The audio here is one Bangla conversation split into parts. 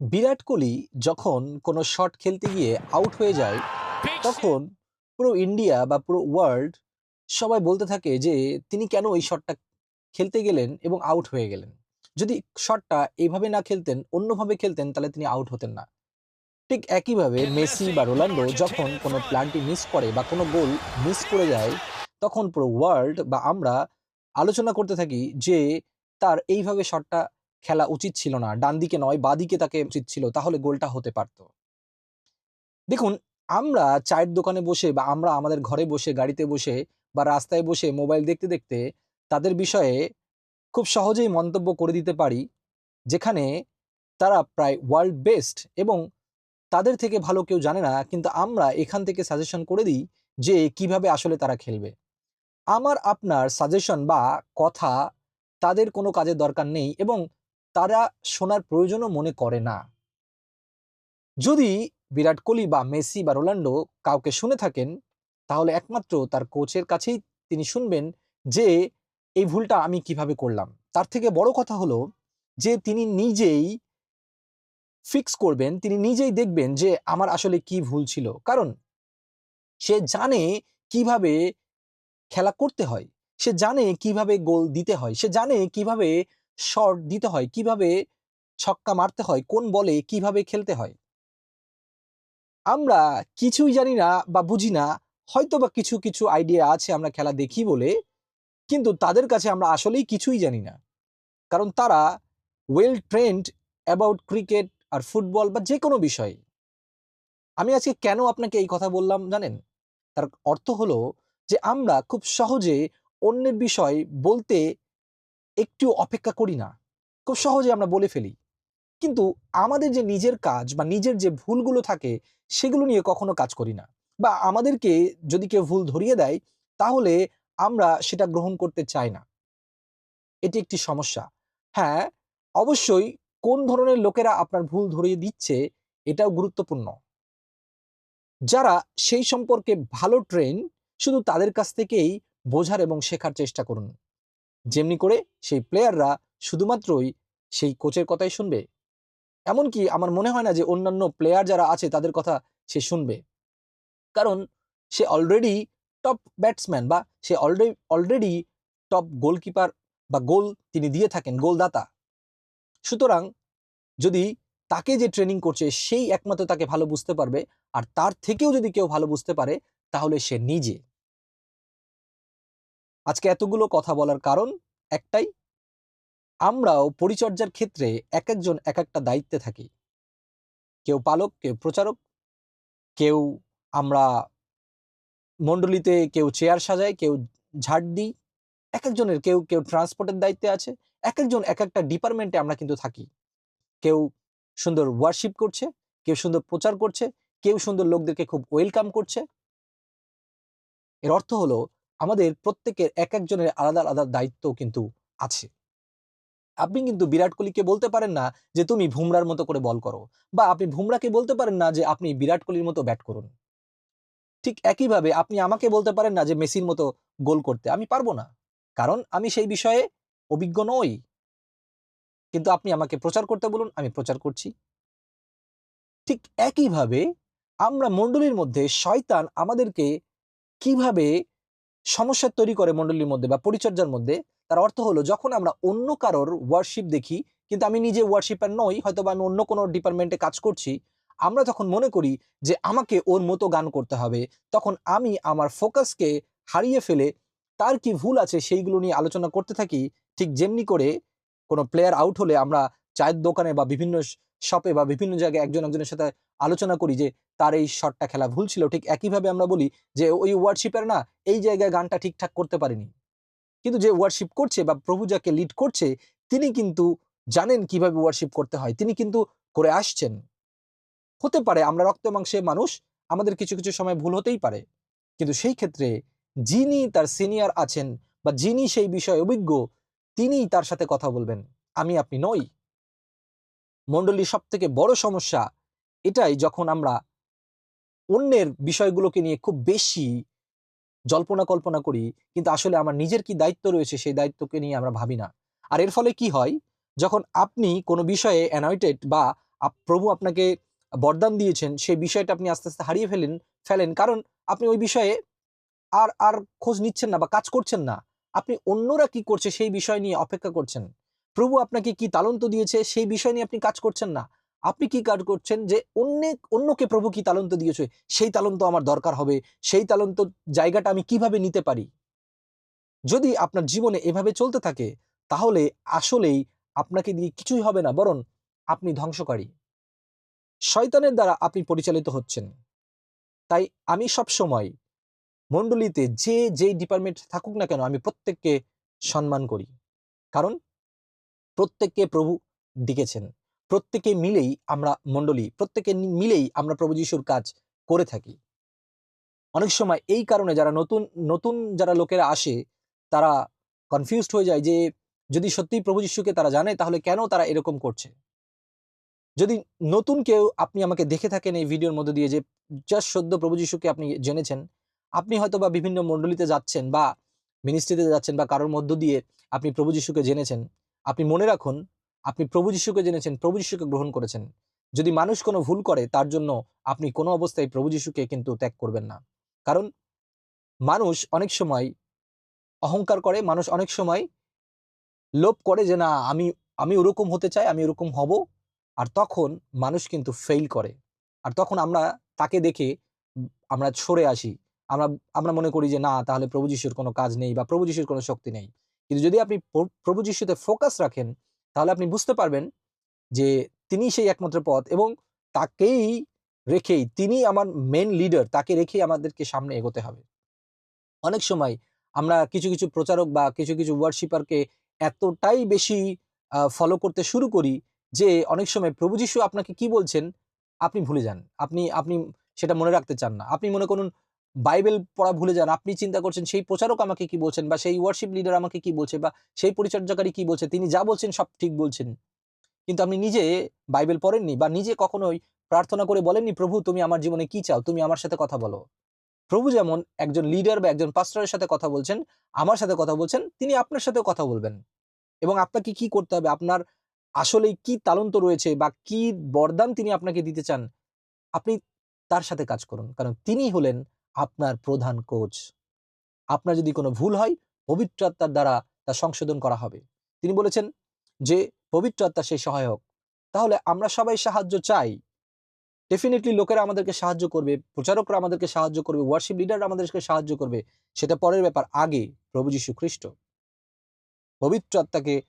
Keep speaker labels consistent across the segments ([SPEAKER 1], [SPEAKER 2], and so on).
[SPEAKER 1] বিরাট কোহলি যখন কোনো শট খেলতে গিয়ে আউট হয়ে যায় তখন পুরো ইন্ডিয়া বা পুরো ওয়ার্ল্ড সবাই বলতে থাকে যে তিনি কেন ওই শটটা খেলতে গেলেন এবং আউট হয়ে গেলেন? যদি শটটা এইভাবে না খেলতেন অন্যভাবে খেলতেন তাহলে তিনি আউট হতেন না। ঠিক একইভাবে মেসি বা রোনাল্ডো যখন কোনো প্ল্যানটি মিস করে বা কোনো গোল মিস করে যায় তখন পুরো ওয়ার্ল্ড বা আমরা আলোচনা করতে থাকি যে তার এইভাবে শটটা খেলা উচিত ছিল না। ডান দিকে নয় বা দিকে তাকে উচিত ছিল, তাহলে গোলটা হতে পারতো। দেখুন, আমরা চায়ের দোকানে বসে বা আমরা আমাদের ঘরে বসে, গাড়িতে বসে বা রাস্তায় বসে মোবাইল দেখতে দেখতে তাদের বিষয়ে খুব সহজেই মন্তব্য করে দিতে পারি, যেখানে তারা প্রায় ওয়ার্ল্ড বেস্ট এবং তাদের থেকে ভালো কেউ জানে না, কিন্তু আমরা এখান থেকে সাজেশন করে দিই যে কীভাবে আসলে তারা খেলবে। আমার আপনার সাজেশন বা কথা তাদের কোনো কাজের দরকার নেই এবং তারা শোনার প্রয়োজনও মনে করে না। যদি বিরাট কোহলি বা মেসি বা রোনাল্ডো কাউকে শুনে থাকেন, তাহলে একমাত্র তার কোচের কাছেই তিনি শুনবেন যে, এই ভুলটা আমি কীভাবে করলাম? তার থেকে বড় কথা হলো যে, তিনি নিজেই ফিক্স করবেন, তিনি নিজেই দেখবেন যে, আমার আসলে কি ভুল ছিল? কারণ সে জানে কীভাবে খেলা করতে হয়, সে জানে কীভাবে গোল দিতে হয়, সে জানে কীভাবে শট দিতে হয়, কীভাবে ছক্কা মারতে হয়, কোন বলে, কীভাবে খেলতে হয়। আমরা কিছুই জানি না বা বুঝি না হয়তো বা কিছু কিছু আইডিয়া আছে আমরা খেলা দেখি বলে, কিন্তু তাদের কাছে আমরা আসলেই কিছুই জানি না। কারণ তারা ওয়েল ট্রেন্ড অ্যাবাউট ক্রিকেট আর ফুটবল বা যে কোনো বিষয়ে। আমি আজকে কেন আপনাকে এই কথা বললাম জানেন? তার অর্থ হলো যে আমরা খুব সহজে অন্যের বিষয় বলতে একটু অপেক্ষা করি না। খুব সহজে আমরা বলে ফেলি। কিন্তু আমাদের যে নিজের কাজ বা নিজের যে ভুলগুলো থাকে, সেগুলো নিয়ে কখনো কাজ করি না। বা আমাদেরকে যদি কেউ ভুল ধরিয়ে দেয়, তাহলে আমরা সেটা গ্রহণ করতে চাই না। এটি একটি সমস্যা। হ্যাঁ অবশ্যই কোন ধরনের লোকেরা আপনার ভুল ধরিয়ে দিচ্ছে, এটাও গুরুত্বপূর্ণ। যারা সেই সম্পর্কে ভালো ট্রেন, শুধু তাদের কাছ থেকেই বোঝার এবং শেখার চেষ্টা করুন। যেমনি করে সেই প্লেয়াররা শুধুমাত্রই সেই কোচের কথাই শুনবে। এমনকি আমার মনে হয় না যে অন্যান্য প্লেয়ার যারা আছে তাদের কথা সে শুনবে। কারণ সে অলরেডি টপ ব্যাটসম্যান বা সে অলরেডি অলরেডি টপ গোলকিপার বা গোল তিনি দিয়ে থাকেন গোলদাতা সুতরাং যদি তাকে যে ট্রেনিং করছে সেই একমাত্র তাকে ভালো বুঝতে পারবে, আর তার থেকেও যদি কেউ ভালো বুঝতে পারে, তাহলে সে নিজে। আজকে এতগুলো কথা বলার কারণ একটাই। আমরাও পরিচর্যার ক্ষেত্রে এক একজন এক একটা দায়িত্বে থাকি। কেউ পালক, কেউ প্রচারক, কেউ আমরা মণ্ডলীতে কেউ চেয়ার সাজায় কেউ ঝাড় দিই। এক একজনের কেউ কেউ ট্রান্সপোর্টের দায়িত্বে আছে। এক একজন এক একটা ডিপার্টমেন্টে আমরা কিন্তু থাকি। কেউ সুন্দর ওয়ার্শিপ করছে, কেউ সুন্দর প্রচার করছে, কেউ সুন্দর লোকদেরকে খুব ওয়েলকাম করছে। এর অর্থ হলো আমাদের প্রত্যেকের এক একজনের আলাদা আলাদা দায়িত্ব কিন্তু আছে। আপনি কিন্তু বিরাট কোহলিকে বলতে পারেন না যে, তুমি ভুমরার মতো করে বল করো বা আপনি ভুমরাকে বলতে পারেন না যে, আপনি বিরাট কোহলির মতো ব্যাট করুন ঠিক একইভাবে আপনি আমাকে বলতে পারেন না যে, মেসির মতো গোল করতে আমি পারব না। কারণ আমি সেই বিষয়ে অভিজ্ঞ নই। কিন্তু আপনি আমাকে প্রচার করতে বলুন, আমি প্রচার করছি। ঠিক একইভাবে আমরা মণ্ডলীর মধ্যে শয়তান আমাদেরকে কীভাবে সমস্যা তৈরি করে মণ্ডলীর মধ্যে বা পরিচর্যার মধ্যে, তার অর্থ হলো যখন আমরা অন্য কারোর ওয়ার্শিপ দেখি, কিন্তু আমি নিজে ওয়ার্শিপার নই হয়তো বা আমি অন্য কোনো ডিপার্টমেন্টে কাজ করছি, আমরা তখন মনে করি যে আমাকে ওর মতো গান করতে হবে। তখন আমি আমার ফোকাসকে হারিয়ে ফেলে তার কি ভুল আছে সেইগুলো নিয়ে আলোচনা করতে থাকি, ঠিক যেমনি করে কোনো প্লেয়ার আউট হলে আমরা চায়ের দোকানে বা বিভিন্ন শপে বা বিভিন্ন জায়গায় একজন একজনের সাথে আলোচনা করি যে তার এই শটটা খেলা ভুল ছিল, ঠিক একইভাবে আমরা বলি যে ওই ওয়ার্ডশিপের না এই জায়গায় গানটা ঠিকঠাক করতে পারেনি। কিন্তু যে ওয়ার্শিপ করছে বা প্রভু যাকে লিড করছে, তিনি কিন্তু জানেন কীভাবে ওয়ার্শিপ করতে হয়, তিনি কিন্তু করে আসছেন। হতে পারে আমরা রক্ত মাংসে মানুষ, আমাদের কিছু কিছু সময় ভুল হতেই পারে। কিন্তু সেই ক্ষেত্রে যিনি তার সিনিয়র আছেন বা যিনি সেই বিষয়ে অভিজ্ঞ, তিনিই তার সাথে কথা বলবেন। আমি আপনি নই। মণ্ডলীর সব থেকে বড় সমস্যা এটাই যখন আমরা অন্যের বিষয়গুলোকে নিয়ে খুব বেশি জল্পনা কল্পনা করি, কিন্তু আসলে আমার নিজের কি দায়িত্ব রয়েছে সেই দায়িত্বকে নিয়ে আমরা ভাবি না। আর এর ফলে কি হয়? যখন আপনি কোনো বিষয়ে অ্যানয়েটেড বা প্রভু আপনাকে বরদান দিয়েছেন, সেই বিষয়টা আপনি আস্তে আস্তে হারিয়ে ফেলেন ফেলেন। কারণ আপনি ওই বিষয়ে আর আর খোঁজ নিচ্ছেন না বা কাজ করছেন না। আপনি অন্যরা কি করছে সেই বিষয় নিয়ে অপেক্ষা করছেন। প্রভু আপনাকে কি তালন্ত দিয়েছে? সেই বিষয় নিয়ে আপনি কাজ করছেন না। আপনি কি কাজ করছেন যে অন্য, অন্যকে প্রভু কি তালন্ত দিয়েছে? সেই তালন্ত আমার দরকার হবে। সেই তালন্ত জায়গাটা আমি কীভাবে নিতে পারি? যদি আপনার জীবনে এভাবে চলতে থাকে, তাহলে আসলেই আপনাকে দিয়ে কিছুই হবে না, বরং আপনি ধ্বংসকারী। শয়তানের দ্বারা আপনি পরিচালিত হচ্ছেন। তাই আমি সব সময় মণ্ডলীতে যে যেই ডিপার্টমেন্ট থাকুক না কেন, আমি প্রত্যেককে সম্মান করি। কারণ প্রত্যেককে প্রভু ডেকেছেন। প্রত্যেকে মিলেই আমরা মণ্ডলী প্রত্যেকে মিলেই আমরা প্রভু যিশুর কাজ করে থাকি। অনেক সময় এই কারণে যারা নতুন নতুন যারা লোকেরা আসে, তারা কনফিউজড হয়ে যায় যে, যদি সত্যিই প্রভু যিশুকে তারা জানে, তাহলে কেন তারা এরকম করছে? যদি নতুন কেউ আপনি আমাকে দেখে থাকেন এই ভিডিওর মধ্যে দিয়ে যে, জাস্ট সদ্য প্রভু যিশুকে আপনি জেনেছেন, আপনি হয়তো বা বিভিন্ন মণ্ডলীতে যাচ্ছেন বা মিনিস্ট্রিতে যাচ্ছেন বা কারোর মধ্য দিয়ে আপনি প্রভু যিশুকে জেনেছেন। আপনি মনে রাখুন, আপনি প্রভু যিশুকে জেনেছেন, প্রভু যিশুকে গ্রহণ করেছেন। যদি মানুষ কোনো ভুল করে, তার জন্য আপনি কোনো অবস্থায় প্রভু যিশুকে কিন্তু ত্যাগ করবেন না। কারণ মানুষ অনেক সময় অহংকার করে, মানুষ অনেক সময় লোভ করে যে, না, আমি আমি ওরকম হতে চাই, আমি ওরকম হব। আর তখন মানুষ কিন্তু ফেল করে। আর তখন আমরা তাকে দেখে আমরা সরে আসি। আমরা আমরা মনে করি যে, না, তাহলে প্রভু যিশুর কোনো কাজ নেই বা প্রভু যিশুর কোনো শক্তি নেই। কিন্তু যদি আপনি প্রভু যিশুতে ফোকাস রাখেন, তাহলে আপনি বুঝতে পারবেন যে তিনি সেই একমাত্র পথ এবং তাকেই রেখেই তিনি আমার মেন লিডার তাকে রেখেই আমাদেরকে সামনে এগোতে হবে। অনেক সময় আমরা কিছু কিছু প্রচারক বা কিছু কিছু ওয়ার্শিপারকে এতটাই বেশি ফলো করতে শুরু করি যে অনেক সময় প্রভু যিশু আপনাকে কি বলছেন, আপনি ভুলে যান। আপনি আপনি সেটা মনে রাখতে চান না। আপনি মনে করুন বাইবেল পড়া ভুলে যান। আপনি চিন্তা করছেন, সেই প্রচারক আমাকে কি বলছেন বা সেই ওয়ার্শিপ লিডার আমাকে কি বলছে বা সেই পরিচর্যাকারী কি বলছে? তিনি যা বলছেন সব ঠিক বলছেন। কিন্তু আপনি নিজে বাইবেল পড়েননি বা নিজে কখনোই প্রার্থনা করে বলেননি, প্রভু, তুমি আমার জীবনে কি চাও? তুমি আমার সাথে কথা বলো। প্রভু যেমন একজন লিডার বা একজন পাস্টারের সাথে কথা বলছেন, আমার সাথে কথা বলছেন, তিনি আপনার সাথেও কথা বলবেন। এবং আপনাকে কি করতে হবে? আপনার আসলে কি তালন্ত রয়েছে বা কি বরদান তিনি আপনাকে দিতে চান? আপনি তার সাথে কাজ করুন। কারণ তিনি হলেন আপনার প্রধান কোচ। আপনার যদি কোনো ভুল হয়, পবিত্র আত্মার দ্বারা তা সংশোধন করা হবে। তিনি বলেছেন যে, পবিত্র আত্মা সেই সহায়ক। তাহলে আমরা সবাই সাহায্য চাই। ডেফিনেটলি লোকেরা আমাদেরকে সাহায্য করবে, প্রচারকরা আমাদেরকে সাহায্য করবে ওয়ার্শিপ লিডাররা আমাদেরকে সাহায্য করবে। সেটা পরের ব্যাপার, আগে প্রভু যীশু খ্রিস্ট। পবিত্র আত্মাকে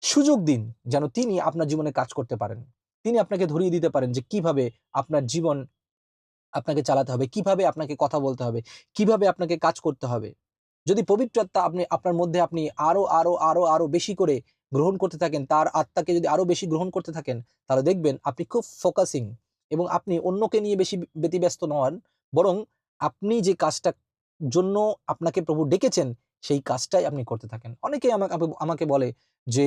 [SPEAKER 1] সুযোগ দিন, যেন তিনি আপনার জীবনে কাজ করতে পারেন। তিনি আপনাকে ধরিয়ে দিতে পারেন যে, কীভাবে আপনার জীবন আপনাকে চালাতে হবে, কীভাবে আপনাকে কথা বলতে হবে, কীভাবে আপনাকে কাজ করতে হবে। যদি পবিত্র আত্মা আপনি, আপনার মধ্যে আপনি আরও আরও আরও আরও বেশি করে গ্রহণ করতে থাকেন, তার আত্মাকে যদি আরও বেশি গ্রহণ করতে থাকেন, তাহলে দেখবেন আপনি খুব ফোকাসিং এবং আপনি অন্যকে নিয়ে বেশি ব্যতিব্যস্ত নন। বরং আপনি যে কাজটা জন্য আপনাকে প্রভু ডেকেছেন, সেই কাজটাই আপনি করতে থাকেন। অনেকেই আমাকে আমাকে বলে যে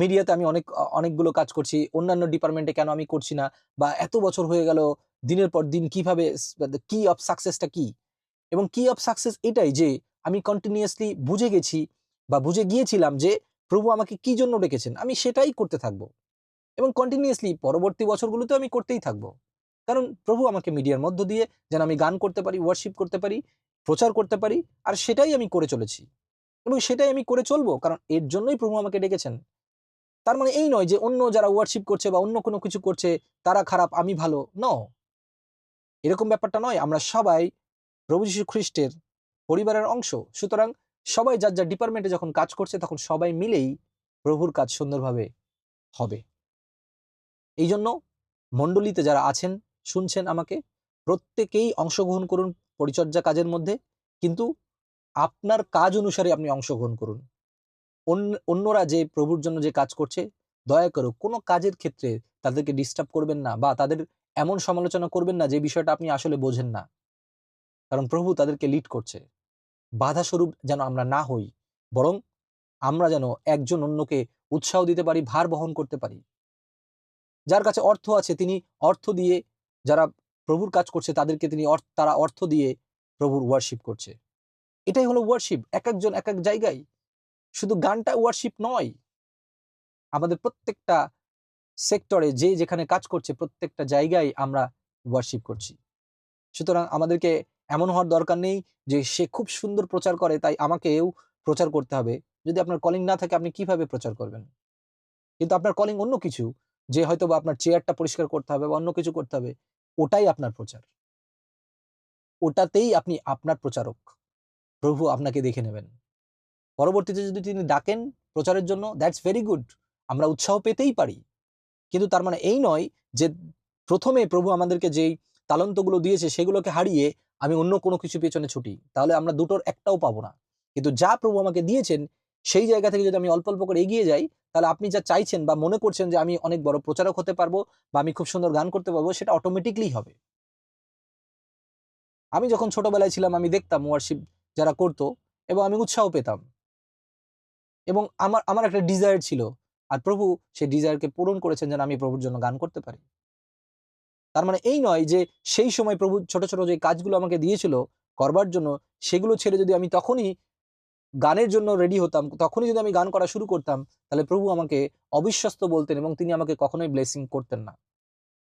[SPEAKER 1] মিডিয়াতে আমি অনেক অনেকগুলো কাজ করছি, অন্যান্য ডিপার্টমেন্টে কেন আমি করছি না? বা এত বছর হয়ে গেল দিনের পর দিন কীভাবে কি অফ সাকসেসটা কি? এবং কি অফ সাকসেস এটাই যে, আমি কন্টিনিউয়াসলি বুঝে গেছি বা বুঝে গিয়েছিলাম যে, প্রভু আমাকে কি জন্য ডেকেছেন? আমি সেটাই করতে থাকব। এবং কন্টিনিউয়াসলি পরবর্তী বছরগুলোতে আমি করতেই থাকব। কারণ প্রভু আমাকে মিডিয়ার মধ্য দিয়ে যেন আমি গান করতে পারি ওয়ার্শিপ করতে পারি, প্রচার করতে পারি, আর সেটাই আমি করে চলেছি। এবং সেটাই আমি করে চলবো কারণ এর জন্যই প্রভু আমাকে ডেকেছেন। তার মানে এই নয় যে, অন্য যারা ওয়ার্শিপ করছে বা অন্য কোনো কিছু করছে, তারা খারাপ, আমি ভালো ন এরকম ব্যাপারটা নয়, আমরা সবাই প্রভু যীশু খ্রিস্টের পরিবারের অংশ। সুতরাং সবাই যার যার ডিপার্টমেন্টে যখন কাজ করছে, তখন সবাই মিলেই প্রভুর কাজ সুন্দরভাবে হবে। এই জন্য মণ্ডলীতে যারা আছেন, শুনছেন আমাকে, প্রত্যেকেই অংশগ্রহণ করুন পরিচর্যা কাজের মধ্যে, কিন্তু আপনার কাজ অনুসারে আপনি অংশগ্রহণ করুন। অন্যরা যে প্রভুর জন্য যে কাজ করছে, দয়া করো, কোনো কাজের ক্ষেত্রে তাদেরকে ডিস্টার্ব করবেন না বা তাদের এমন সমালোচনা করবেন না যে বিষয়টা আপনি আসলে বোঝেন না। কারণ প্রভু তাদেরকে লিড করছে। বাধা স্বরূপ যেন আমরা না হই, বরং আমরা যেন একজন অন্যকে উৎসাহ দিতে পারি, ভার বহন করতে পারি। যার কাছে অর্থ আছে তিনি অর্থ দিয়ে যারা প্রভুর কাজ করছে তাদেরকে তিনি তারা অর্থ দিয়ে প্রভুর ওয়ার্শিপ করছে। এটাই হলো ওয়ার্শিপ এক একজন এক এক জায়গায়। শুধু গানটা ওয়ার্শিপ নয়, আমাদের প্রত্যেকটা সেক্টরে যে যেখানে কাজ করছে প্রত্যেকটা জায়গায় আমরা ওয়ার্শিপ করছি। সুতরাং আমাদেরকে এমন হওয়ার দরকার নেই যে সে খুব সুন্দর প্রচার করে, তাই আমাকেও প্রচার করতে হবে। যদি আপনার কলিং না থাকে, আপনি কীভাবে প্রচার করবেন? কিন্তু আপনার কলিং অন্য কিছু, যে হয়তো বা আপনার চেয়ারটা পরিষ্কার করতে হবে বা অন্য কিছু করতে হবে, ওটাই আপনার প্রচার। ওটাতেই আপনি আপনার প্রচারক। প্রভু আপনাকে দেখে নেবেন। পরবর্তীতে যদি তিনি ডাকেন প্রচারের জন্য দ্যাটস ভেরি গুড আমরা উৎসাহ পেতেই পারি। কিন্তু তার মানে এই নয় যে প্রথমে প্রভু আমাদেরকে যেই তালন্তগুলো দিয়েছে সেগুলোকে হারিয়ে আমি অন্য কোনো কিছু পেছনে ছুটি। তাহলে আমরা দুটোর একটাও পাবো না। কিন্তু যা প্রভু আমাকে দিয়েছেন, সেই জায়গা থেকে যদি আমি অল্প অল্প করে এগিয়ে যাই, তাহলে আপনি যা চাইছেন বা মনে করছেন যে আমি অনেক বড় প্রচারক হতে পারব বা আমি খুব সুন্দর গান করতে পারব, সেটা অটোমেটিকলি হবে। আমি যখন ছোটবেলায় ছিলাম, আমি দেখতাম ওয়ার্শিপ যারা করতো এবং আমি উৎসাহ পেতাম। এবং আমার আমার একটা ডিজায়ার ছিল আর প্রভু সেই ডিজায়ারকে পূরণ করেছেন যেন আমি প্রভুর জন্য গান করতে পারি। তার মানে এই নয় যে সেই সময় প্রভু ছোট ছোট যে কাজগুলো আমাকে দিয়েছিল করবার জন্য, সেগুলো ছেড়ে যদি আমি তখনই গানের জন্য রেডি হতাম, তখনই যদি আমি গান করা শুরু করতাম, তাহলে প্রভু আমাকে অবিশ্বস্ত বলতেন এবং তিনি আমাকে কখনোই ব্লেসিং করতেন না।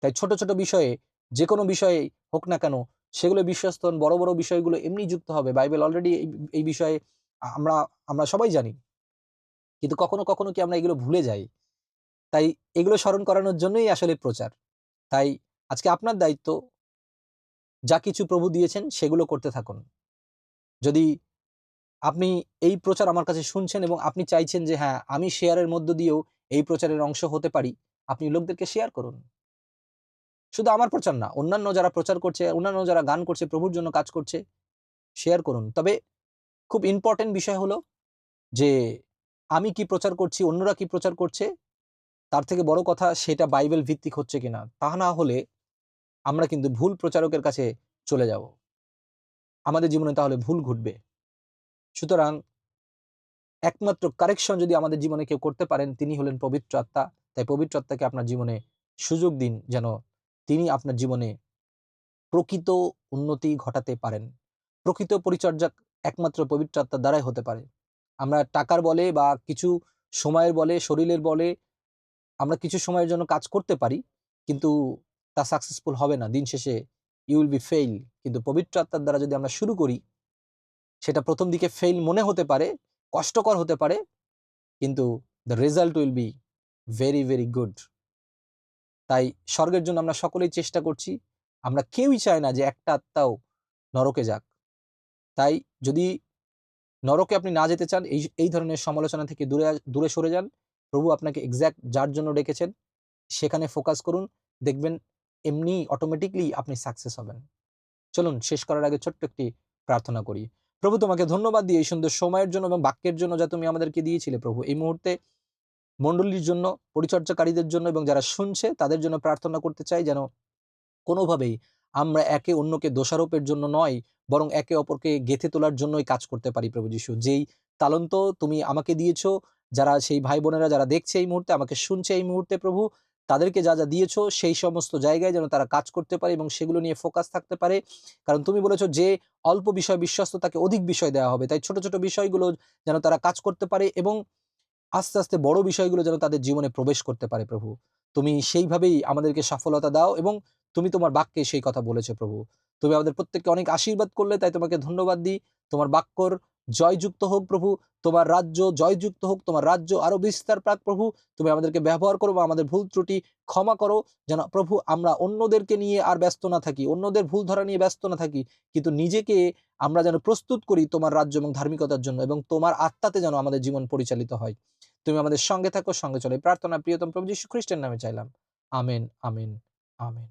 [SPEAKER 1] তাই ছোট ছোট বিষয়ে, যে কোনো বিষয়ে হোক না কেন, সেগুলো বিশ্বস্ত বড় বড় বিষয়গুলো এমনি যুক্ত হবে। বাইবেল অলরেডি এই বিষয়ে আমরা আমরা সবাই জানি। কিন্তু কখনো কখনো কি আমরা এগুলো ভুলে যাই? তাই এগুলো স্মরণ করানোর জন্যই আসলে প্রচার। তাই আজকে আপনার দায়িত্ব যা কিছু প্রভু দিয়েছেন সেগুলো করতে থাকুন। যদি আপনি এই প্রচার আমার কাছে শুনছেন এবং আপনি চাইছেন যে হ্যাঁ আমি শেয়ারের মধ্য দিয়েও এই প্রচারের অংশ হতে পারি, আপনি লোকদেরকে শেয়ার করুন। শুধু আমার প্রচার না, অন্যান্য যারা প্রচার করছে, অন্যান্য যারা গান করছে, প্রভুর জন্য কাজ করছে, শেয়ার করুন। তবে খুব ইম্পর্টেন্ট বিষয় হলো যে আমি কি প্রচার করছি, অন্যরা কি প্রচার করছে, তার থেকে বড় কথা সেটা বাইবেল ভিত্তিক হচ্ছে কিনা, তা না হলে আমরা কিন্তু ভুল প্রচারকের কাছে চলে যাব। আমাদের জীবনে তাহলে ভুল ঘটবে। সুতরাং একমাত্র কারেকশন যদি আমাদের জীবনে কেউ করতে পারেন, তিনি হলেন পবিত্র আত্মা, তাই পবিত্র আত্মাকে আপনার জীবনে সুযোগ দিন যেন তিনি আপনার জীবনে প্রকৃত উন্নতি ঘটাতে পারেন। প্রকৃত পরিচর্যা একমাত্র পবিত্র আত্মার দ্বারাই হতে পারে। আমরা টাকার বলে বা কিছু সময়ের বলে, শরীরের বলে আমরা কিছু সময়ের জন্য কাজ করতে পারি, কিন্তু তা সাকসেসফুল হবে না। দিন শেষে ইউ উইল বি ফেইল কিন্তু পবিত্র আত্মার দ্বারা যদি আমরা শুরু করি, সেটা প্রথম দিকে ফেইল মনে হতে পারে, কষ্টকর হতে পারে, কিন্তু the result will be very very good তাই স্বর্গের জন্য আমরা সকলেই চেষ্টা করছি, আমরা কেউই চাই না যে একটা আত্মাও নরকে যাক। তাই যদি নরকে আপনি না যেতে চান, এই এই ধরনের সমালোচনা থেকে দূরে দূরে সরে যান। প্রভু আপনাকে এক্স্যাক্ট যার জন্য ডেকেছেন, সেখানে ফোকাস করুন, দেখবেন এমনি অটোমেটিকলি আপনি সাকসেস হবেন। চলুন, শেষ করার আগে ছোট্ট একটি প্রার্থনা করি। প্রভু, তোমাকে ধন্যবাদ দিয়ে এই সুন্দর সময়ের জন্য এবং বাক্যের জন্য যা তুমি আমাদেরকে দিয়েছিলে প্রভু, এই মুহূর্তে মণ্ডলীর জন্য, পরিচর্যাকারীদের জন্য এবং যারা শুনছে, তাদের জন্য প্রার্থনা করতে চাই যেন কোনোভাবেই আমরা একে অন্যকে দোষারোপের জন্য নয়, বরং একে অপরকে গেথে তোলার জন্যই কাজ করতে পারি প্রভু যিশু। যেই তালন্ত তুমি আমাকে দিয়েছ, যারা সেই ভাই বোনেরা যারা দেখছে এই মুহূর্তে, আমাকে শুনছে এই মুহূর্তে প্রভু, তাদেরকে যা যা দিয়েছ, সেই সমস্ত জায়গায় যেন তারা কাজ করতে পারে এবং সেগুলো নিয়ে ফোকাস থাকতে পারে। কারণ তুমি বলেছ যে অল্প বিষয় বিশ্বস্ত তাকে অধিক বিষয় দেওয়া হবে, তাই ছোট ছোট বিষয়গুলো যেন তারা কাজ করতে পারে এবং আস্তে আস্তে বড় বিষয়গুলো যেন তাদের জীবনে প্রবেশ করতে পারে প্রভু। তুমি সেইভাবেই আমাদেরকে সফলতা দাও এবং তুমি তোমার বাক্যে সেই কথা বলেছ প্রভু। তুমি আমাদের প্রত্যেককে অনেক আশীর্বাদ করলে, তাই তোমাকে ধন্যবাদ দিই। তোমার বাক্যর জয়যুক্ত হোক প্রভু, তোমার রাজ্য জয়যুক্ত হোক, তোমার রাজ্য আরও বিস্তার প্রাক প্রভু। তুমি আমাদেরকে ব্যবহার করো বা আমাদের ভুল ত্রুটি ক্ষমা করো, যেন প্রভু আমরা অন্যদেরকে নিয়ে আর ব্যস্ত না থাকি, অন্যদের ভুল ধরা নিয়ে ব্যস্ত না থাকি, কিন্তু নিজেকে আমরা যেন প্রস্তুত করি তোমার রাজ্য এবং ধার্মিকতার জন্য এবং তোমার আত্মাতে যেন আমাদের জীবন পরিচালিত হয়। তুমি আমাদের সঙ্গে থাকো, সঙ্গে চলে। প্রার্থনা প্রিয়তম প্রভু যীশু খ্রিস্টের নামে চাইলাম। Amen amen amen.